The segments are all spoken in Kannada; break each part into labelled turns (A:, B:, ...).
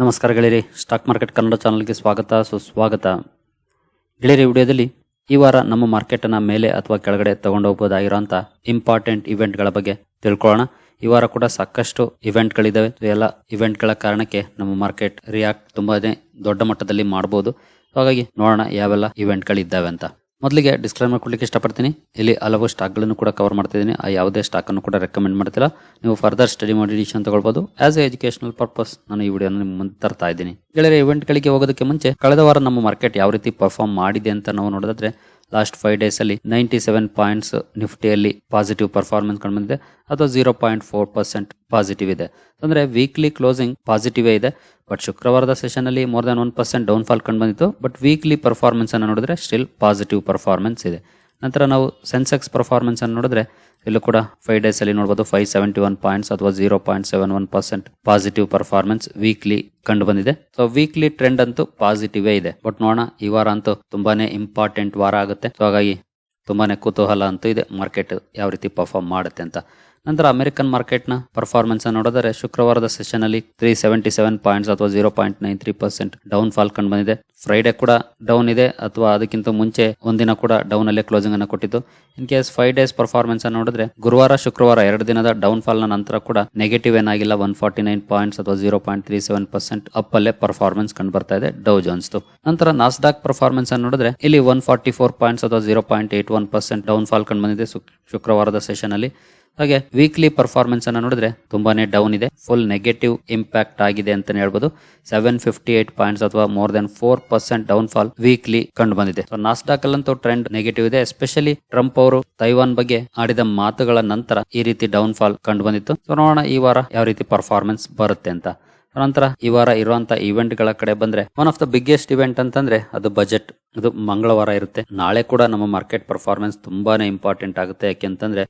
A: ನಮಸ್ಕಾರ ಗೆಳೆಯರಿ, ಸ್ಟಾಕ್ ಮಾರ್ಕೆಟ್ ಕನ್ನಡ ಚಾನಲ್ಗೆ ಸ್ವಾಗತ, ಸುಸ್ವಾಗತ. ಗೆಳೆಯರಿ ವಿಡಿಯೋದಲ್ಲಿ ಈ ವಾರ ನಮ್ಮ ಮಾರ್ಕೆಟನ್ನು ಮೇಲೆ ಅಥವಾ ಕೆಳಗಡೆ ತಗೊಂಡೋಗ್ಬೋದಾಗಿರೋಂಥ ಇಂಪಾರ್ಟೆಂಟ್ ಇವೆಂಟ್ಗಳ ಬಗ್ಗೆ ತಿಳ್ಕೊಳ್ಳೋಣ. ಈ ವಾರ ಕೂಡ ಸಾಕಷ್ಟು ಇವೆಂಟ್ಗಳಿದ್ದಾವೆ ಎಲ್ಲ ಇವೆಂಟ್ಗಳ ಕಾರಣಕ್ಕೆ ನಮ್ಮ ಮಾರ್ಕೆಟ್ ರಿಯಾಕ್ಟ್ ತುಂಬಾನೇ ದೊಡ್ಡ ಮಟ್ಟದಲ್ಲಿ ಮಾಡ್ಬೋದು. ಹಾಗಾಗಿ ನೋಡೋಣ ಯಾವೆಲ್ಲ ಇವೆಂಟ್ಗಳಿದ್ದಾವೆ ಅಂತ. ಮೊದಲಿಗೆ ಡಿಸ್ಕ್ಲೈಮರ್ ಕೊಡ್ಲಿಕ್ಕೆ ಇಷ್ಟಪಡ್ತೀನಿ. ಇಲ್ಲಿ ಹಲವು ಸ್ಟಾಕ್ಗಳನ್ನು ಕೂಡ ಕವರ್ ಮಾಡ್ತಿದ್ದೀನಿ. ಆ ಯಾವುದೇ ಸ್ಟಾಕನ್ನು ಕೂಡ ರೆಕಮೆಂಡ್ ಮಾಡ್ತಿಲ್ಲ. ನೀವು ಫರ್ದರ್ ಸ್ಟಡಿ ಮಾಡಿ ಡಿಸಿಷನ್ ತಗೊಳ್ಬೋದು. ಆಸ್ ಎ ಎಜುಕೇಶನಲ್ ಪರ್ಪಸ್ ನಾನು ಈ ವಿಡಿಯೋನ ನಿಮ್ಮ ಮುಂದೆ ತರ್ತಾ ಇದ್ದೀನಿ. ಗೆಳೆಯರ ಇವೆಂಟ್ಗಳಿಗೆ ಹೋಗೋದಕ್ಕೆ ಮುಂಚೆ, ಕಳೆದ ವಾರ ನಮ್ಮ ಮಾರ್ಕೆಟ್ ಯಾವ ರೀತಿ ಪರ್ಫಾರ್ಮ್ ಮಾಡಿದೆ ಅಂತ ನಾವು ನೋಡಿದ್ರೆ ಲಾಸ್ಟ್ ಫೈವ್ ಡೇಸ್ ಅಲ್ಲಿ ನೈಂಟಿ ಸೆವೆನ್ ಪಾಯಿಂಟ್ಸ್ ನಿಫ್ಟಿಯಲ್ಲಿ ಪಾಸಿಟಿವ್ ಪರ್ಫಾರ್ಮೆನ್ಸ್ ಕಂಡು ಬಂದಿದೆ. ಅಥವಾ zero point four percent positive ಇದೆ. ಅಂದ್ರೆ ವೀಕ್ಲಿ ಕ್ಲೋಸಿಂಗ್ ಪಾಸಿಟಿವ್ ಇದೆ. ಬಟ್ ಶುಕ್ರವಾರದ ಸೆಷನ್ ಅಲ್ಲಿ more than one percent down fall ಕಂಡು ಬಂದಿತ್ತು. ಬಟ್ ವೀಕ್ಲಿ ಪರ್ಫಾರ್ಮೆನ್ಸ್ ಅನ್ನು ನೋಡಿದ್ರೆ ಸ್ಟಿಲ್ ಪಾಸಿಟಿವ್ ಪರ್ಫಾರ್ಮೆನ್ಸ್ ಇದೆ. ನಂತರ ನಾವು ಸೆನ್ಸೆಕ್ಸ್ ಪರ್ಫಾರ್ಮೆನ್ಸ್ ಅನ್ನು ನೋಡಿದ್ರೆ, ಇಲ್ಲೂ ಕೂಡ ಫೈವ್ ಡೇಸ್ ಅಲ್ಲಿ ನೋಡಬಹುದು ಫೈವ್ ಸೆವೆಂಟಿ ಒನ್ ಪಾಯಿಂಟ್ಸ್ ಅಥವಾ zero point seven one percent positive performance weekly ಕಂಡು ಬಂದಿದೆ ಸೊ ವೀಕ್ಲಿ ಟ್ರೆಂಡ್ ಅಂತೂ ಪಾಸಿಟಿವ್ ಇದೆ. ಬಟ್ ನೋಡೋಣ, ಈ ವಾರ ಅಂತೂ ತುಂಬಾನೇ ಇಂಪಾರ್ಟೆಂಟ್ ವಾರ ಆಗುತ್ತೆ. ಸೊ ಹಾಗಾಗಿ ತುಂಬಾನೇ ಕುತೂಹಲ ಅಂತೂ ಇದೆ ಮಾರ್ಕೆಟ್ ಯಾವ ರೀತಿ ಪರ್ಫಾರ್ಮ್ ಮಾಡುತ್ತೆ ಅಂತ. ನಂತರ ಅಮೆರಿಕನ್ ಮಾರ್ಕೆಟ್ನ ಪರ್ಫಾರ್ಮೆನ್ಸ್ ನೋಡಿದರೆ ಶುಕ್ರವಾರದ ಸೆಷನ್ ಅಲ್ಲಿ ತ್ರೀ ಸೆವೆಂಟಿ ಸೆವೆನ್ ಪಾಯಿಂಟ್ಸ್ ಅಥವಾ zero point nine three percent down fall ಕಂಡು ಬಂದಿದೆ. ಫ್ರೈಡೆ ಕೂಡ ಡೌನ್ ಇದೆ, ಅಥವಾ ಅದಕ್ಕಿಂತ ಮುಂಚೆ ಒಂದಿನ ಕೂಡ ಡೌನ್ ಅಲ್ಲೇ ಕ್ಲೋಸಿಂಗ್ ಅನ್ನು ಕೊಟ್ಟಿದ್ದು in case five days performance ನೋಡಿದ್ರೆ ಗುರುವಾರ, ಶುಕ್ರವಾರ ಎರಡು ದಿನದ ಡೌನ್ ಫಾಲ್ ನಂತರ ಕೂಡ ನೆಗೆಟಿವ್ ಏನಾಗಿಲ್ಲ ಒನ್ ಫಾರ್ಟಿ ನೈನ್ ಪಾಯಿಂಟ್ಸ್ ಅಥವಾ zero point three seven percent up ಅಲ್ಲೇ ಪರ್ಫಾರ್ಮೆನ್ಸ್ ಕಂಡು ಬರ್ತಾ ಇದೆ ಡೌ ಜೋನ್ಸ್ ನಂತರ ನಾಸ್ಡಾಕ್ ಪರ್ಫಾರ್ಮೆನ್ಸ್ ನೋಡಿದ್ರೆ ಇಲ್ಲಿ ಒನ್ ಫಾರ್ಟಿ ಫೋರ್ ಪಾಯಿಂಟ್ಸ್ ಅಥವಾ zero point eight one percent down fall ಕಂಡು ಬಂದಿದೆ ಶುಕ್- ಶುಕ್ರವಾರದ ಸೆಷನ್ ಅಲ್ಲಿ. ಹಾಗೆ ವೀಕ್ಲಿ ಪರ್ಫಾರ್ಮೆನ್ಸ್ ಅನ್ನು ನೋಡಿದ್ರೆ ತುಂಬಾನೇ ಡೌನ್ ಇದೆ. ಫುಲ್ ನೆಗೆಟಿವ್ ಇಂಪ್ಯಾಕ್ಟ್ ಆಗಿದೆ ಅಂತಾನೆ ಹೇಳ್ಬೋದು. ಸೆವೆನ್ ಫಿಫ್ಟಿ ಏಟ್ ಪಾಯಿಂಟ್ಸ್ ಅಥವಾ more than four percent down fall weekly ಕಂಡು ಬಂದಿದೆ. ಸೊ ಅಲ್ಲಂತೂ ಟ್ರೆಂಡ್ ನೆಗೆಟಿವ್ ಇದೆ. ಎಸ್ಪೆಷಲಿ ಟ್ರಂಪ್ ಅವರು ತೈವಾನ್ ಬಗ್ಗೆ ಆಡಿದ ಮಾತುಗಳ ನಂತರ ಈ ರೀತಿ ಡೌನ್ ಫಾಲ್ ಕಂಡು ಬಂದಿತ್ತು. ನೋಡೋಣ ಈ ವಾರ ಯಾವ ರೀತಿ ಪರ್ಫಾರ್ಮೆನ್ಸ್ ಬರುತ್ತೆ ಅಂತ. ನಂತರ ಈ ವಾರ ಇರುವಂತ ಇವೆಂಟ್ಗಳ ಕಡೆ ಬಂದ್ರೆ one of the biggest event ಅಂತಂದ್ರೆ ಅದು ಬಜೆಟ್ ಅದು ಮಂಗಳವಾರ ಇರುತ್ತೆ. ನಾಳೆ ಕೂಡ ನಮ್ಮ ಮಾರ್ಕೆಟ್ ಪರ್ಫಾರ್ಮೆನ್ಸ್ ತುಂಬಾನೇ ಇಂಪಾರ್ಟೆಂಟ್ ಆಗುತ್ತೆ. ಯಾಕೆಂತಂದ್ರೆ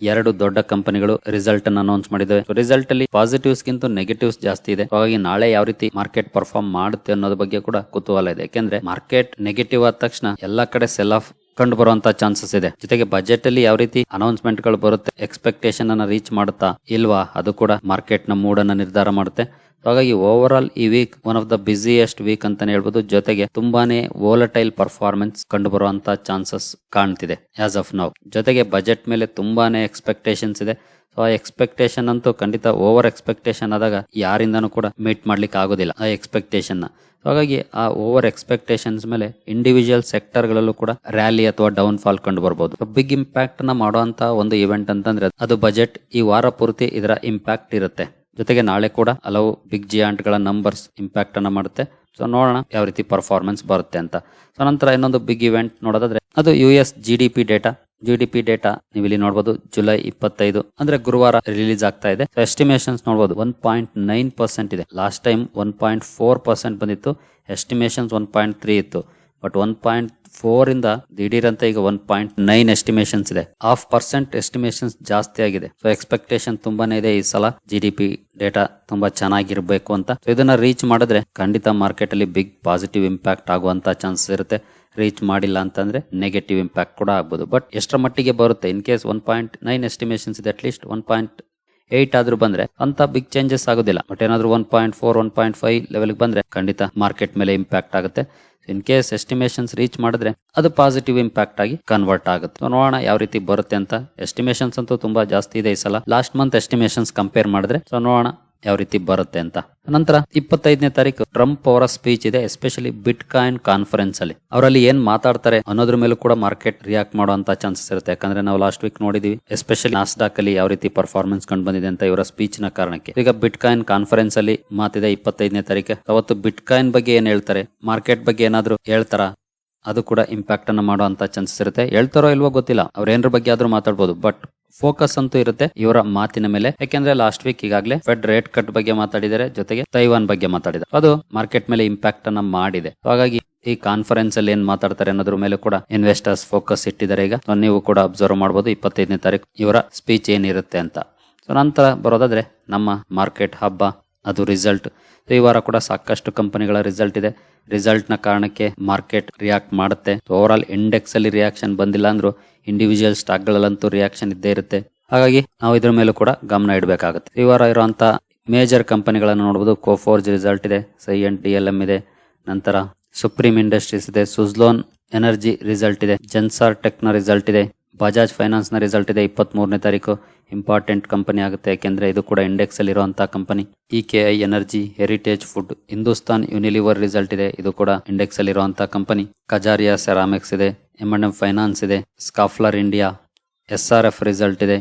A: ಎರಡು ದೊಡ್ಡ ಕಂಪನಿಗಳು ರಿಸಲ್ಟ್ ಅನ್ನು ಅನೌನ್ಸ್ ಮಾಡಿದ್ದಾವೆ ರಿಸಲ್ಟ್ ಅಲ್ಲಿ ಪಾಸಿಟಿವ್ಸ್ ಗಿಂತ ನೆಗೆಟಿವ್ಸ್ ಜಾಸ್ತಿ ಇದೆ. ಹಾಗಾಗಿ ನಾಳೆ ಯಾವ ರೀತಿ ಮಾರ್ಕೆಟ್ ಪರ್ಫಾರ್ಮ್ ಮಾಡುತ್ತೆ ಅನ್ನೋದ್ರ ಬಗ್ಗೆ ಕೂಡ ಕುತೂಹಲ ಇದೆ. ಯಾಕೆಂದ್ರೆ ಮಾರ್ಕೆಟ್ ನೆಗೆಟಿವ್ ಆದ ತಕ್ಷಣ ಎಲ್ಲಾ ಕಡೆ ಸೆಲ್ ಆಫ್ ಕಂಡು ಬರುವಂತ ಚಾನ್ಸಸ್ ಇದೆ. ಜೊತೆಗೆ ಬಜೆಟ್ ಅಲ್ಲಿ ಯಾವ ರೀತಿ ಅನೌನ್ಸ್ಮೆಂಟ್ಗಳು ಬರುತ್ತೆ ಎಕ್ಸ್ಪೆಕ್ಟೇಷನ್ ಅನ್ನ ರೀಚ್ ಮಾಡುತ್ತಾ ಇಲ್ವಾ, ಅದು ಕೂಡ ಮಾರ್ಕೆಟ್ನ ಮೂಡ್ ಅನ್ನ ನಿರ್ಧಾರ ಮಾಡುತ್ತೆ. ಹಾಗಾಗಿ ಓವರ್ ಆಲ್ ಈ week one of the busiest week ಅಂತಾನೆ ಹೇಳ್ಬೋದು. ಜೊತೆಗೆ ತುಂಬಾನೇ ವೋಲಟೈಲ್ ಪರ್ಫಾರ್ಮೆನ್ಸ್ ಕಂಡು ಬರುವಂತ ಚಾನ್ಸಸ್ ಕಾಣ್ತಿದೆ ಆಸ್ ಆಫ್ ನೌ ಜೊತೆಗೆ ಬಜೆಟ್ ಮೇಲೆ ತುಂಬಾನೇ ಎಕ್ಸ್ಪೆಕ್ಟೇಷನ್ಸ್ ಇದೆ. ಸೊ ಆ ಎಕ್ಸ್ಪೆಕ್ಟೇಷನ್ ಅಂತೂ ಖಂಡಿತ ಓವರ್ ಎಕ್ಸ್ಪೆಕ್ಟೇಷನ್ ಆದಾಗ ಯಾರಿಂದನೂ ಕೂಡ ಮೀಟ್ ಮಾಡ್ಲಿಕ್ಕೆ ಆಗೋದಿಲ್ಲ, ಆ ಎಕ್ಸ್ಪೆಕ್ಟೇಷನ್ ಹಾಗಾಗಿ ಆ ಓವರ್ ಎಕ್ಸ್ಪೆಕ್ಟೇಷನ್ಸ್ ಮೇಲೆ ಇಂಡಿವಿಜುವಲ್ ಸೆಕ್ಟರ್ ಗಳಲ್ಲೂ ಕೂಡ ರ್ಯಾಲಿ ಅಥವಾ ಡೌನ್ ಫಾಲ್ ಕಂಡು ಬರಬಹುದು ಬಿಗ್ ಇಂಪ್ಯಾಕ್ಟ್ನ ಮಾಡುವಂತ ಒಂದು ಇವೆಂಟ್ ಅಂತಂದ್ರೆ ಅದು ಬಜೆಟ್ ಈ ವಾರ ಪೂರ್ತಿ ಇದರ ಇಂಪ್ಯಾಕ್ಟ್ ಇರುತ್ತೆ. ಜೊತೆಗೆ ನಾಳೆ ಕೂಡ ಹಲವು ಬಿಗ್ ಜಿಯಾಂಟ್ಗಳ ನಂಬರ್ಸ್ ಇಂಪ್ಯಾಕ್ಟ್ ಅನ್ನ ಮಾಡುತ್ತೆ. ಸೊ ನೋಡೋಣ ಯಾವ ರೀತಿ ಪರ್ಫಾರ್ಮೆನ್ಸ್ ಬರುತ್ತೆ ಅಂತ. ಸೊ ನಂತರ ಇನ್ನೊಂದು ಬಿಗ್ ಇವೆಂಟ್ ನೋಡೋದಾದ್ರೆ ಅದು U S G D P data G D P data ನೀವು ಇಲ್ಲಿ ನೋಡಬಹುದು ಜುಲೈ ಇಪ್ಪತ್ತೈದು, ಅಂದ್ರೆ ಗುರುವಾರ ರಿಲೀಸ್ ಆಗ್ತಾ ಇದೆ. ಎಸ್ಟಿಮೇಷನ್ಸ್ ನೋಡಬಹುದು ಒನ್ ಪಾಯಿಂಟ್ ನೈನ್ ಪರ್ಸೆಂಟ್ ಇದೆ. Last time one point four percent ಬಂದಿತ್ತು. ಎಸ್ಟಿಮೇಷನ್ಸ್ ಒನ್ ಪಾಯಿಂಟ್ ತ್ರೀ ಇತ್ತು. ಬಟ್ ಒನ್ ಪಾಯಿಂಟ್ ಫೋರ್ ಇಂದ ದಿಢೀರಂತ ಈಗ ಒನ್ ಪಾಯಿಂಟ್ ನೈನ್ ಎಸ್ಟಿಮೇಷನ್ಸ್ ಇದೆ. ಹಾಫ್ ಪರ್ಸೆಂಟ್ ಎಸ್ಟಿಮೇಷನ್ಸ್ ಜಾಸ್ತಿ ಆಗಿದೆ. ಸೊ ಎಕ್ಸ್ಪೆಕ್ಟೇಷನ್ ತುಂಬಾನೇ ಇದೆ ಈ ಸಲ. ಜಿ ಡಿ ಪಿ ಡೇಟಾ ತುಂಬಾ ಚೆನ್ನಾಗಿರ್ಬೇಕು ಅಂತ. ಸೊ ಇದನ್ನ ರೀಚ್ ಮಾಡಿದ್ರೆ ಖಂಡಿತ ಮಾರ್ಕೆಟ್ ಅಲ್ಲಿ ಬಿಗ್ ಪಾಸಿಟಿವ್ ಇಂಪ್ಯಾಕ್ಟ್ ಆಗುವಂತ ಚಾನ್ಸಸ್ ಇರುತ್ತೆ. ರೀಚ್ ಮಾಡಿಲ್ಲ ಅಂತಂದ್ರೆ ನೆಗೆಟಿವ್ ಇಂಪ್ಯಾಕ್ಟ್ ಕೂಡ ಆಗ್ಬೋದು. ಬಟ್ ಎಷ್ಟರ ಮಟ್ಟಿಗೆ ಬರುತ್ತೆ? In case one point nine estimations ಇದೆ at least one point eight ಆದ್ರೂ ಬಂದ್ರೆ ಅಂತ ಬಿಗ್ ಚೇಂಜಸ್ ಆಗೋದಿಲ್ಲ. ಬಟ್ ಏನಾದ್ರೂ one point four one point five level ಬಂದ್ರೆ ಖಂಡಿತ ಮಾರ್ಕೆಟ್ ಮೇಲೆ ಇಂಪ್ಯಾಕ್ಟ್ ಆಗುತ್ತೆ. ಇನ್ ಕೇಸ್ ಎಸ್ಟಿಮೇಷನ್ಸ್ ರೀಚ್ ಮಾಡಿದ್ರೆ ಅದು ಪಾಸಿಟಿವ್ ಇಂಪ್ಯಾಕ್ಟ್ ಆಗಿ ಕನ್ವರ್ಟ್ ಆಗುತ್ತೆ. ನೋಡೋಣ ಯಾವ ರೀತಿ ಬರುತ್ತೆ ಅಂತ. ಎಸ್ಟಿಮೇಷನ್ಸ್ ಅಂತೂ ತುಂಬಾ ಜಾಸ್ತಿ ಇದೆ ಈ ಸಲ. ಲಾಸ್ಟ್ ಮಂತ್ ಎಸ್ಟಿಮೇಷನ್ಸ್ ಕಂಪೇರ್ ಮಾಡಿದ್ರೆ ಸೊ ನೋಡೋಣ ಯಾವ ರೀತಿ ಬರುತ್ತೆ ಅಂತ. ನಂತರ ಇಪ್ಪತ್ತೈದನೇ ತಾರೀಕು ಟ್ರಂಪ್ ಅವರ ಸ್ಪೀಚ್ ಇದೆ, ಎಸ್ಪೆಷಲಿ ಬಿಟ್ ಕಾಯಿನ್ ಕಾನ್ಫರೆನ್ಸ್ ಅಲ್ಲಿ. ಅವರಲ್ಲಿ ಏನ್ ಮಾತಾಡ್ತಾರೆ ಅನ್ನೋದ್ರ ಮೇಲೂ ಕೂಡ ಮಾರ್ಕೆಟ್ ರಿಯಾಕ್ಟ್ ಮಾಡುವಂತ ಚಾನ್ಸಸ್ ಇರುತ್ತೆ. ಯಾಕಂದ್ರೆ ನಾವು ಲಾಸ್ಟ್ ವೀಕ್ ನೋಡಿದೀವಿ, ಎಸ್ಪೆಷಲಿ ನಾಸ್ಡಾಕ್ ಅಲ್ಲಿ ಯಾವ ರೀತಿ ಪರ್ಫಾರ್ಮೆನ್ಸ್ ಕಂಡು ಬಂದಿದೆ ಅಂತ ಇವರ ಸ್ಪೀಚ್ನ ಕಾರಣಕ್ಕೆ. ಈಗ ಬಿಟ್ ಕಾಯಿನ್ ಕಾನ್ಫರೆನ್ಸ್ ಅಲ್ಲಿ ಮಾತಿದೆ ಇಪ್ಪತ್ತೈದನೇ ತಾರೀಕು. ಅವತ್ತು ಬಿಟ್ ಕಾಯಿನ್ ಬಗ್ಗೆ ಏನ್ ಹೇಳ್ತಾರೆ, ಮಾರ್ಕೆಟ್ ಬಗ್ಗೆ ಏನಾದ್ರು ಹೇಳ್ತಾರ? ಅದು ಕೂಡ ಇಂಪ್ಯಾಕ್ಟ್ ಅನ್ನ ಮಾಡುವಂತ ಚಾನ್ಸಸ್ ಇರುತ್ತೆ. ಹೇಳ್ತಾರೋ ಇಲ್ವೋ ಗೊತ್ತಿಲ್ಲ. ಅವ್ರ ಏನ್ರ ಬಗ್ಗೆ ಆದ್ರೂ ಮಾತಾಡ್ಬೋದು. ಬಟ್ ಫೋಕಸ್ ಅಂತೂ ಇರುತ್ತೆ ಇವರ ಮಾತಿನ ಮೇಲೆ. ಯಾಕೆಂದ್ರೆ ಲಾಸ್ಟ್ ವೀಕ್ ಈಗಾಗಲೇ ಫೆಡ್ ರೇಟ್ ಕಟ್ ಬಗ್ಗೆ ಮಾತಾಡಿದರೆ ಜೊತೆಗೆ ತೈವಾನ್ ಬಗ್ಗೆ ಮಾತಾಡಿದ್ರು ಅದು ಮಾರ್ಕೆಟ್ ಮೇಲೆ ಇಂಪ್ಯಾಕ್ಟ್ ಅನ್ನ ಮಾಡಿದೆ. ಹಾಗಾಗಿ ಈ ಕಾನ್ಫರೆನ್ಸ್ ಅಲ್ಲಿ ಏನ್ ಮಾತಾಡ್ತಾರೆ ಅನ್ನೋದ್ರ ಮೇಲೆ ಕೂಡ ಇನ್ವೆಸ್ಟರ್ಸ್ ಫೋಕಸ್ ಇಟ್ಟಿದ್ದಾರೆ ಈಗ. ನೀವು ಕೂಡ ಅಬ್ಸರ್ವ್ ಮಾಡಬಹುದು ಇಪ್ಪತ್ತೈದನೇ ತಾರೀಕು ಇವರ ಸ್ಪೀಚ್ ಏನಿರುತ್ತೆ ಅಂತ. ಸೊ ನಂತರ ಬರೋದಾದ್ರೆ ನಮ್ಮ ಮಾರ್ಕೆಟ್ ಹಬ್ಬ, ಅದು ರಿಸಲ್ಟ್ ಈ ವಾರ ಕೂಡ ಸಾಕಷ್ಟು ಕಂಪನಿಗಳ ರಿಸಲ್ಟ್ ಇದೆ. ರಿಸಲ್ಟ್ನ ಕಾರಣಕ್ಕೆ ಮಾರ್ಕೆಟ್ ರಿಯಾಕ್ಟ್ ಮಾಡುತ್ತೆ. ಓವರ್ ಆಲ್ ಇಂಡೆಕ್ಸ್ ಅಲ್ಲಿ ರಿಯಾಕ್ಷನ್ ಬಂದಿಲ್ಲ ಅಂದ್ರೂ ಇಂಡಿವಿಜುವಲ್ ಸ್ಟಾಕ್ ಗಳಲ್ಲಂತೂ ರಿಯಾಕ್ಷನ್ ಇದ್ದೇ ಇರುತ್ತೆ. ಹಾಗಾಗಿ ನಾವು ಇದ್ರ ಮೇಲೂ ಕೂಡ ಗಮನ ಇಡಬೇಕಾಗುತ್ತೆ. ಈ ವಾರ ಇರುವಂತ ಮೇಜರ್ ಕಂಪನಿಗಳನ್ನು ನೋಡಬಹುದು ಕೋಫೋರ್ಜ್ ರಿಸಲ್ಟ್ ಇದೆ ಸೈ ಎನ್ ಡಿ ಎಲ್ ಎಂ ಇದೆ, ನಂತರ ಸುಪ್ರೀಂ ಇಂಡಸ್ಟ್ರೀಸ್ ಇದೆ ಸುಜ್ಲೋನ್ ಎನರ್ಜಿ ರಿಸಲ್ಟ್ ಇದೆ ಜೆನ್ಸಾರ್ ಟೆಕ್ನ ರಿಸಲ್ಟ್ ಇದೆ ಬಜಾಜ್ ಫೈನಾನ್ಸ್ನ ರಿಸಲ್ಟ್ ಇದೆ ಇಪ್ಪತ್ತ್ ಮೂರನೇ ತಾರೀಕು. ಇಂಪಾರ್ಟೆಂಟ್ ಕಂಪನಿ ಆಗುತ್ತೆ, ಯಾಕೆಂದ್ರೆ ಇದು ಕೂಡ ಇಂಡೆಕ್ಸ್ ಅಲ್ಲಿ ಇರುವಂತಹ company E K I energy heritage food Hindustan Unilever result ಇದೆ, ಇದು ಕೂಡ ಇಂಡೆಕ್ಸ್ ಅಲ್ಲಿ ಇರುವಂತಹ ಕಂಪನಿ ಕಜಾರಿಯಾ ಸೆರಾಮಿಕ್ಸ್ ಇದೆ ಎಂ ಅಂಡ್ ಫೈನಾನ್ಸ್ ಇದೆ Schaeffler India S R F result ಇದೆ.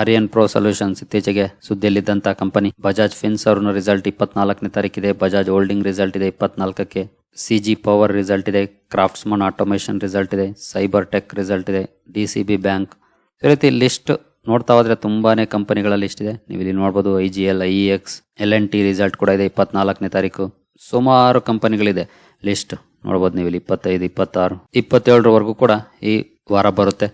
A: ಆರ್ಯನ್ ಪ್ರೋ ಸೊಲ್ಯೂಷನ್ಸ್ ಇತ್ತೀಚೆಗೆ ಸುದ್ದಿಯಲ್ಲಿದ್ದಂಥ ಕಂಪನಿ ಬಜಾಜ್ ಫಿನ್ಸ್ ಅವ್ರನ್ನ ರಿಸಲ್ಟ್ ಇಪ್ಪತ್ನಾಲ್ಕನೇ ತಾರೀಕಿದೆ ಬಜಾಜ್ ಹೋಲ್ಡಿಂಗ್ ರಿಸಲ್ಟ್ ಇದೆ ಇಪ್ಪತ್ನಾಲ್ಕಕ್ಕೆ. ಸಿ ಜಿ ಪವರ್ ರಿಸಲ್ಟ್ ಇದೆ ಕ್ರಾಫ್ಟ್ಸ್ಮನ್ ಆಟೋಮೇಷನ್ ರಿಸಲ್ಟ್ ಇದೆ ಸೈಬರ್ ಟೆಕ್ ರಿಸಲ್ಟ್ ಇದೆ ಡಿ ಸಿ ಬಿ ಬ್ಯಾಂಕ್ ಈ ರೀತಿ ಲಿಸ್ಟ್ ನೋಡ್ತಾ ಹೋದ್ರೆ ತುಂಬಾನೇ ಕಂಪನಿಗಳ ಲಿಸ್ಟ್ ಇದೆ. ನೀವು ಇಲ್ಲಿ ನೋಡ್ಬೋದು I G L I X L N T result ಕೂಡ ಇದೆ ಇಪ್ಪತ್ನಾಲ್ಕನೇ ತಾರೀಕು. ಸುಮಾರು ಕಂಪನಿಗಳಿದೆ ಲಿಸ್ಟ್ ನೋಡ್ಬೋದು ನೀವು ಇಲ್ಲಿ ಇಪ್ಪತ್ತೈದು, ಇಪ್ಪತ್ತಾರು, ಇಪ್ಪತ್ತೇಳರವರೆಗೂ ಕೂಡ ಈ ವಾರ ಬರುತ್ತೆ.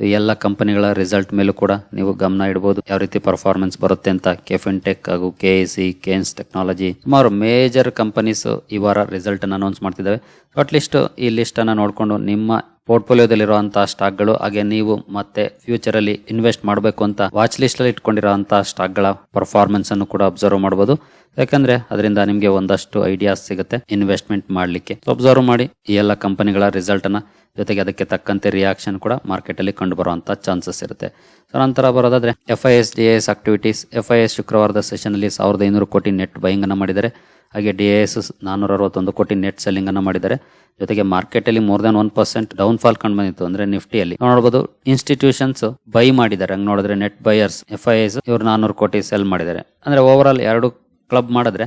A: ಎಲ್ಲ ಕಂಪನಿಗಳ ರಿಸಲ್ಟ್ ಮೇಲೂ ಕೂಡ ನೀವು ಗಮನ ಇಡಬಹುದು ಯಾವ ರೀತಿ ಪರ್ಫಾರ್ಮೆನ್ಸ್ ಬರುತ್ತೆ ಅಂತ ಕೆಫಿನ್ ಟೆಕ್ ಹಾಗೂ ಕೆ ಸಿ ಕೇನ್ಸ್ ಟೆಕ್ನಾಲಜಿ ಸುಮಾರು ಮೇಜರ್ ಕಂಪನೀಸ್ ಈ ವಾರ ರಿಸಲ್ಟ್ ಅನ್ನು ಅನೌನ್ಸ್ ಮಾಡ್ತಿದ್ದಾವೆ. ಅಟ್ ಲೀಸ್ಟ್ ಈ ಲಿಸ್ಟ್ ಅನ್ನ ನೋಡಿಕೊಂಡು ನಿಮ್ಮ ಪೋರ್ಟ್ಫೋಲಿಯೋದಲ್ಲಿರುವಂತಹ ಸ್ಟಾಕ್ಗಳು ಹಾಗೆ ನೀವು ಮತ್ತೆ ಫ್ಯೂಚರ್ ಅಲ್ಲಿ ಇನ್ವೆಸ್ಟ್ ಮಾಡಬೇಕು ಅಂತ ವಾಚ್ ಲಿಸ್ಟ್ ಅಲ್ಲಿ ಇಟ್ಕೊಂಡಿರುವಂತಹ ಸ್ಟಾಕ್ಗಳ ಪರ್ಫಾರ್ಮೆನ್ಸ್ ಅನ್ನು ಕೂಡ ಅಬ್ಸರ್ವ್ ಮಾಡಬಹುದು ಯಾಕಂದ್ರೆ ಅದರಿಂದ ನಿಮಗೆ ಒಂದಷ್ಟು ಐಡಿಯಾಸ್ ಸಿಗುತ್ತೆ ಇನ್ವೆಸ್ಟ್ಮೆಂಟ್ ಮಾಡಲಿಕ್ಕೆ. ಅಬ್ಸರ್ವ್ ಮಾಡಿ ಈ ಎಲ್ಲ ಕಂಪನಿಗಳ ರಿಸಲ್ಟ್ ಅನ್ನ ಜೊತೆಗೆ ಅದಕ್ಕೆ ತಕ್ಕಂತೆ ರಿಯಾಕ್ಷನ್ ಕೂಡ ಮಾರ್ಕೆಟ್ ಅಲ್ಲಿ ಕಂಡು ಬರುವಂತ ಚಾನ್ಸಸ್ ಇರುತ್ತೆ. ಸೊ ನಂತರ ಬರೋದಾದರೆ F I S D S activities F I S ಶುಕ್ರವಾರದ ಸೆಷನ್ ಅಲ್ಲಿ ಸಾವಿರದ ಐನೂರು ಕೋಟಿ ನೆಟ್ ಬೈಯಿಂಗ್ ಅನ್ನು ಮಾಡಿದ್ದಾರೆ. ಹಾಗೆ ಡಿ ಎಸ್ ನಾನ್ನೂರ ಅರವತ್ತೊಂದು ಕೋಟಿ ನೆಟ್ ಸೆಲ್ಲಿಂಗ್ ಅನ್ನು ಮಾಡಿದ್ದಾರೆ. ಜೊತೆಗೆ ಮಾರ್ಕೆಟ್ ಅಲ್ಲಿ more than one percent down fall ಕಂಡು ಬಂದಿತ್ತು ಅಂದ್ರೆ ನಿಫ್ಟಿಯಲ್ಲಿ. ನೋಡಬಹುದು ಇನ್ಸ್ಟಿಟ್ಯೂಷನ್ಸ್ ಬೈ ಮಾಡಿದ್ದಾರೆ. ಹಂಗೆ ನೋಡಿದ್ರೆ net buyers F I S ಇವರು ನಾನೂರು ಕೋಟಿ ಸೆಲ್ ಮಾಡಿದ್ದಾರೆ. ಅಂದ್ರೆ ಓವರ್ ಆಲ್ ಎರಡು ಕ್ಲಬ್ ಮಾಡಿದ್ರೆ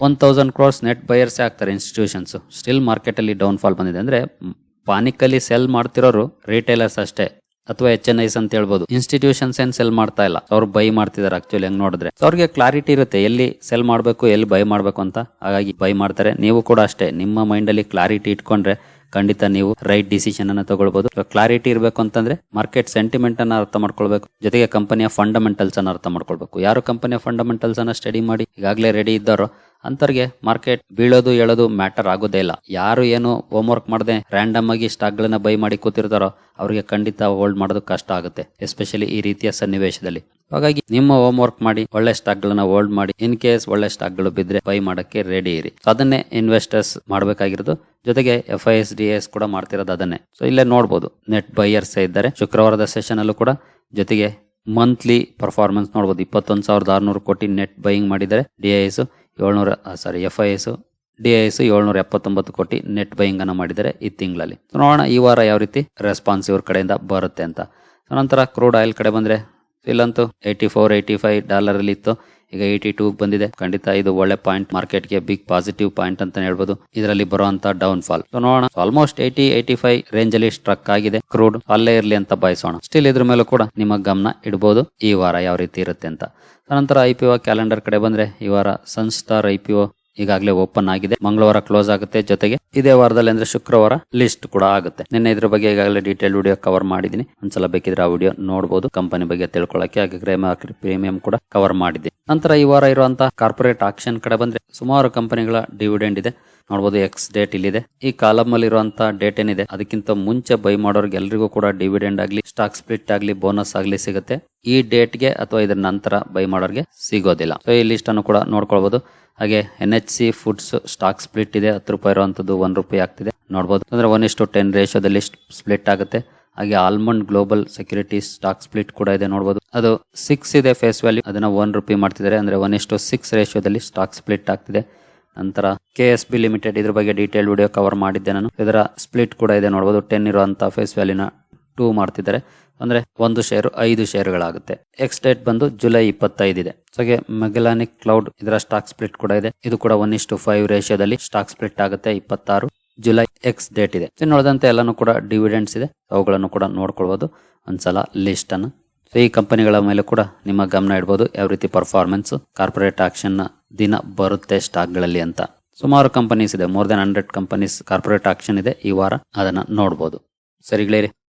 A: one thousand crores net buyers ಆಗ್ತಾರೆ ಇನ್ಸ್ಟಿಟ್ಯೂಷನ್ಸ್ ಸ್ಟಿಲ್ ಮಾರ್ಕೆಟ್ ಅಲ್ಲಿ ಡೌನ್ ಫಾಲ್ ಬಂದಿದೆ. ಅಂದ್ರೆ ಪಾನಿಕಲ್ಲಿ ಸೆಲ್ ಮಾಡ್ತಿರೋರು ರಿಟೇಲರ್ಸ್ ಅಷ್ಟೇ, ಅಥವಾ ಎಚ್ ಎನ್ ಐಸ್ ಅಂತ ಹೇಳ್ಬೋದು. ಇನ್ಸ್ಟಿಟ್ಯೂಷನ್ಸ್ ಏನ್ ಸೆಲ್ ಮಾಡ್ತಾ ಇಲ್ಲ. ಅವ್ರು ಬೈ ಮಾಡ್ತಿದ್ದಾರೆ ಆಕ್ಚುಲಿ ಹೆಂಗ್ ನೋಡಿದ್ರೆ. ಅವ್ರಿಗೆ ಕ್ಲಾರಿಟಿ ಇರುತ್ತೆ, ಎಲ್ಲಿ ಸೆಲ್ ಮಾಡಬೇಕು, ಎಲ್ಲಿ ಬೈ ಮಾಡಬೇಕು ಅಂತ. ಹಾಗಾಗಿ ಬೈ ಮಾಡ್ತಾರೆ. ನೀವು ಕೂಡ ಅಷ್ಟೇ, ನಿಮ್ಮ ಮೈಂಡ್ ಅಲ್ಲಿ ಕ್ಲಾರಿಟಿ ಇಟ್ಕೊಂಡ್ರೆ ಖಂಡಿತ ನೀವು ರೈಟ್ ಡಿಸಿಷನ್ ಅನ್ನ ತಗೊಳ್ಬಹುದು ಕ್ಲಾರಿಟಿ ಇರಬೇಕು ಅಂತಂದ್ರೆ ಮಾರ್ಕೆಟ್ ಸೆಂಟಿಮೆಂಟ್ ಅನ್ನ ಅರ್ಥ ಮಾಡ್ಕೊಳ್ಬೇಕು. ಜೊತೆಗೆ ಕಂಪನಿಯ ಫಂಡಮೆಂಟಲ್ಸ್ ಅನ್ನ ಅರ್ಥ ಮಾಡ್ಕೊಳ್ಬೇಕು. ಯಾರು ಕಂಪನಿಯ ಫಂಡಮೆಂಟಲ್ಸ್ ಅನ್ನ ಸ್ಟಡಿ ಮಾಡಿ ಈಗಾಗಲೇ ರೆಡಿ ಇದ್ದಾರೋ ಅಂತರ್ಗೆ ಮಾರ್ಕೆಟ್ ಬೀಳೋದು ಹೇಳೋದು ಮ್ಯಾಟರ್ ಆಗೋದೇ ಇಲ್ಲ. ಯಾರು ಏನು ಹೋಮ್ ವರ್ಕ್ ಮಾಡದೆ ರ್ಯಾಂಡಮ್ ಆಗಿ ಸ್ಟಾಕ್ ಗಳನ್ನ ಬೈ ಮಾಡಿ ಕೂತಿರ್ತಾರೋ ಅವ್ರಿಗೆ ಖಂಡಿತ ಹೋಲ್ಡ್ ಮಾಡೋದು ಕಷ್ಟ ಆಗುತ್ತೆ ಎಸ್ಪೆಷಲಿ ಈ ರೀತಿಯ ಸನ್ನಿವೇಶದಲ್ಲಿ. ಹಾಗಾಗಿ ನಿಮ್ಮ ಹೋಮ್ ವರ್ಕ್ ಮಾಡಿ ಒಳ್ಳೆ ಸ್ಟಾಕ್ ಗಳನ್ನ ಹೋಲ್ಡ್ ಮಾಡಿ ಇನ್ ಕೇಸ್ ಒಳ್ಳೆ ಸ್ಟಾಕ್ಗಳು ಬಿದ್ರೆ ಬೈ ಮಾಡಕ್ಕೆ ರೆಡಿ ಇರಿ. ಅದನ್ನೇ ಇನ್ವೆಸ್ಟರ್ಸ್ ಮಾಡಬೇಕಾಗಿರೋದು. ಜೊತೆಗೆ F I S D S ಕೂಡ ಮಾಡ್ತಿರೋದು ಅದನ್ನೇ. ಸೊ ಇಲ್ಲೇ ನೋಡ್ಬೋದು. ನೆಟ್ ಬೈಯರ್ಸ್ ಇದ್ದಾರೆ. ಶುಕ್ರವಾರದ ಸೆಷನ್ ಅಲ್ಲೂ ಕೂಡ ಜೊತೆಗೆ ಮಂತ್ಲಿ ಪರ್ಫಾರ್ಮೆನ್ಸ್ ನೋಡ್ಬೋದು. ಇಪ್ಪತ್ತೊಂದು ಸಾವಿರದ ಆರ್ನೂರು ಕೋಟಿ ನೆಟ್ ಬೈಯಿಂಗ್ ಮಾಡಿದ್ದಾರೆ ಡಿ ಐ ಎಸ್ ಏಳ್ನೂರ sorry F I S D I S ಏಳ್ನೂರ ಎಪ್ಪತ್ತೊಂಬತ್ತು ಕೋಟಿ ನೆಟ್ ಬೈಯಿಂಗ್ ಅನ್ನು ಮಾಡಿದ್ದಾರೆ ಈ ತಿಂಗಳಲ್ಲಿ. ನೋಡೋಣ ಈ ವಾರ ಯಾವ ರೀತಿ ರೆಸ್ಪಾನ್ಸ್ ಇವ್ರ ಕಡೆಯಿಂದ ಬರುತ್ತೆ ಅಂತ. ನಂತರ ಕ್ರೂಡ್ ಆಯಿಲ್ ಕಡೆ ಬಂದರೆ, ಇಲ್ಲಂತೂ ಏಯ್ಟಿ ಫೋರ್ ಏಯ್ಟಿ ಫೈವ್ ಡಾಲರಲ್ಲಿ ಇತ್ತು. ಈಗ ಏಯ್ಟಿ ಟೂ ಬಂದಿದೆ. ಖಂಡಿತ ಇದು ಒಳ್ಳೆ ಪಾಯಿಂಟ್ ಮಾರ್ಕೆಟ್ಗೆ ಬಿಗ್ ಪಾಸಿಟಿವ್ ಪಾಯಿಂಟ್ ಅಂತ ಹೇಳ್ಬೋದು. ಇದರಲ್ಲಿ ಬರುವಂತ ಡೌನ್ ಫಾಲ್ ನೋಡೋಣ. Almost eighty eighty five range ಅಲ್ಲಿ ಸ್ಟ್ರಕ್ ಆಗಿದೆ. ಕ್ರೂಡ್ ಅಲ್ಲೇ ಇರಲಿ ಅಂತ ಬಯಸೋಣ. ಸ್ಟಿಲ್ ಇದ್ರ ಮೇಲೂ ಕೂಡ ನಿಮ್ಮ ಗಮನ ಇಡಬಹುದು ಈ ವಾರ ಯಾವ ರೀತಿ ಇರುತ್ತೆ ಅಂತ. ನಂತರ ಐ ಕ್ಯಾಲೆಂಡರ್ ಕಡೆ ಬಂದ್ರೆ ಈ ವಾರ ಸನ್ಸ್ಟಾರ್ ಐ ಈಗಾಗಲೇ ಓಪನ್ ಆಗಿದೆ. ಮಂಗಳವಾರ ಕ್ಲೋಸ್ ಆಗುತ್ತೆ ಜೊತೆಗೆ. ಇದೇ ವಾರದಲ್ಲಿ ಅಂದ್ರೆ ಶುಕ್ರವಾರ ಲಿಸ್ಟ್ ಕೂಡ ಆಗುತ್ತೆ. ನಿನ್ನೆ ಇದ್ರ ಬಗ್ಗೆ ಈಗಾಗಲೇ ಡೀಟೇಲ್ ವಿಡಿಯೋ ಕವರ್ ಮಾಡಿದೀನಿ ಒಂದ್ಸಲ ಬೇಕಿದ್ರೆ ಆ ವಿಡಿಯೋ ನೋಡಬಹುದು ಕಂಪನಿ ಬಗ್ಗೆ ತಿಳ್ಕೊಳ್ಳಕ್ಕೆ ಹಾಗೆ ಗ್ರೇ ಮಾರ್ಕೆಟ್ ಪ್ರೀಮಿಯಂ ಕೂಡ ಕವರ್ ಮಾಡಿದೆ ನಂತರ ಈ ವಾರ ಇರುವಂತ ಕಾರ್ಪೊರೇಟ್ ಆಕ್ಷನ್ ಕಡೆ ಬಂದ್ರೆ ಸುಮಾರು ಕಂಪನಿಗಳ ಡಿವಿಡೆಂಡ್ ಇದೆ. ನೋಡಬಹುದು ಎಕ್ಸ್ ಡೇಟ್ ಇಲ್ಲಿದೆ. ಈ ಕಾಲಮ್ ಅಲ್ಲಿ ಇರುವಂತಹ ಡೇಟ್ ಏನಿದೆ, ಅದಕ್ಕಿಂತ ಮುಂಚೆ ಬೈ ಮಾಡೋರ್ಗೆ ಎಲ್ರಿಗೂ ಕೂಡ ಡಿವಿಡೆಂಡ್ ಆಗಲಿ ಸ್ಟಾಕ್ ಸ್ಪ್ಲಿಟ್ ಆಗ್ಲಿ ಬೋನಸ್ ಆಗ್ಲಿ ಸಿಗುತ್ತೆ. ಈ ಡೇಟ್ಗೆ ಅಥವಾ ಇದರ ನಂತರ ಬೈ ಮಾಡೋರ್ಗೆ ಸಿಗೋದಿಲ್ಲ. ಸೊ ಈ ಲಿಸ್ಟ್ ಅನ್ನು ಕೂಡ ನೋಡ್ಕೊಳ್ಬಹುದು ಹಾಗೆ N H C foods stock split ಇದೆ, ಹತ್ತು ರೂಪಾಯಿ ಇರುವಂಥದ್ದು ಒನ್ ರೂಪಾಯಿ ಆಗ್ತಿದೆ. ನೋಡಬಹುದು ಅಂದ್ರೆ ಒನ್ ಇಷ್ಟು ಟೆನ್ ರೇಷಿಯೋದಲ್ಲಿ ಸ್ಪ್ಲಿಟ್ ಆಗುತ್ತೆ. ಹಾಗೆ Almond Global Securities stock split ಕೂಡ ಇದೆ ನೋಡಬಹುದು ಅದು ಸಿಕ್ಸ್ ಇದೆ ಫೇಸ್ ವ್ಯಾಲ್ಯೂ ಅದನ್ನ ಒನ್ ರುಪಿ ಮಾಡ್ತಿದ್ದಾರೆ. ಅಂದ್ರೆ ಒನ್ ಇಷ್ಟು ಸಿಕ್ಸ್ ರೇಷಿಯೋದಲ್ಲಿ ಸ್ಟಾಕ್ ಸ್ಪ್ಲಿಟ್ ಆಗ್ತಿದೆ. ನಂತರ ಕೆ ಎಸ್ ಬಿ ಲಿಮಿಟೆಡ್ ಇದ್ರ ಬಗ್ಗೆ ಡೀಟೇಲ್ ವಿಡಿಯೋ ಕವರ್ ಮಾಡಿದ್ದೆ ನಾನು. ಇದರ ಸ್ಪ್ಲಿಟ್ ಕೂಡ ಇದೆ ನೋಡಬಹುದು ಟೆನ್ ಇರುವಂತಹ ಫೇಸ್ ವ್ಯಾಲ್ಯೂನ ಟೂ ಮಾಡ್ತಿದ್ದಾರೆ. ಅಂದ್ರೆ ಒಂದು ಶೇರು ಐದು ಶೇರುಗಳಾಗುತ್ತೆ ಎಕ್ಸ್ ಡೇಟ್ ಬಂದು ಜುಲೈ ಇಪ್ಪತ್ತೈದು ಇದೆ. ಹಾಗೆ ಮೆಗಲಾನಿಕ್ ಕ್ಲೌಡ್ ಇದರ ಸ್ಟಾಕ್ ಸ್ಪ್ಲಿಟ್ ಕೂಡ ಇದೆ. ಇದು ಕೂಡ ಒನ್ ಇಷ್ಟು ಫೈವ್ ರೇಷಿಯೋದಲ್ಲಿ ಸ್ಟಾಕ್ ಸ್ಪ್ಲಿಟ್ ಆಗುತ್ತೆ ಇಪ್ಪತ್ತಾರು. ಜುಲೈ ಎಕ್ಸ್ ಡೇಟ್ ಇದೆ. ಉಳಿದಂತೆ ಎಲ್ಲಾನು ಕೂಡ ಡಿವಿಡೆಂಡ್ಸ್ ಇದೆ. ಅವುಗಳನ್ನು ಕೂಡ ನೋಡ್ಕೊಳ್ಬಹುದು ಒಂದ್ಸಲ ಲಿಸ್ಟ್ ಅನ್ನು. ಸೊ ಈ ಕಂಪನಿಗಳ ಮೇಲೆ ಕೂಡ ನಿಮ್ಮ ಗಮನ ಇಡಬಹುದು ಯಾವ ರೀತಿ ಪರ್ಫಾರ್ಮೆನ್ಸ್ ಕಾರ್ಪೊರೇಟ್ ಆಕ್ಷನ್ ದಿನ ಬರುತ್ತೆ ಸ್ಟಾಕ್ಗಳಲ್ಲಿ ಅಂತ. ಸುಮಾರು ಕಂಪನೀಸ್ ಇದೆ. More than hundred companies corporate action ಇದೆ ಈ ವಾರ. ಅದನ್ನ ನೋಡಬಹುದು ಸರಿಗಳೇ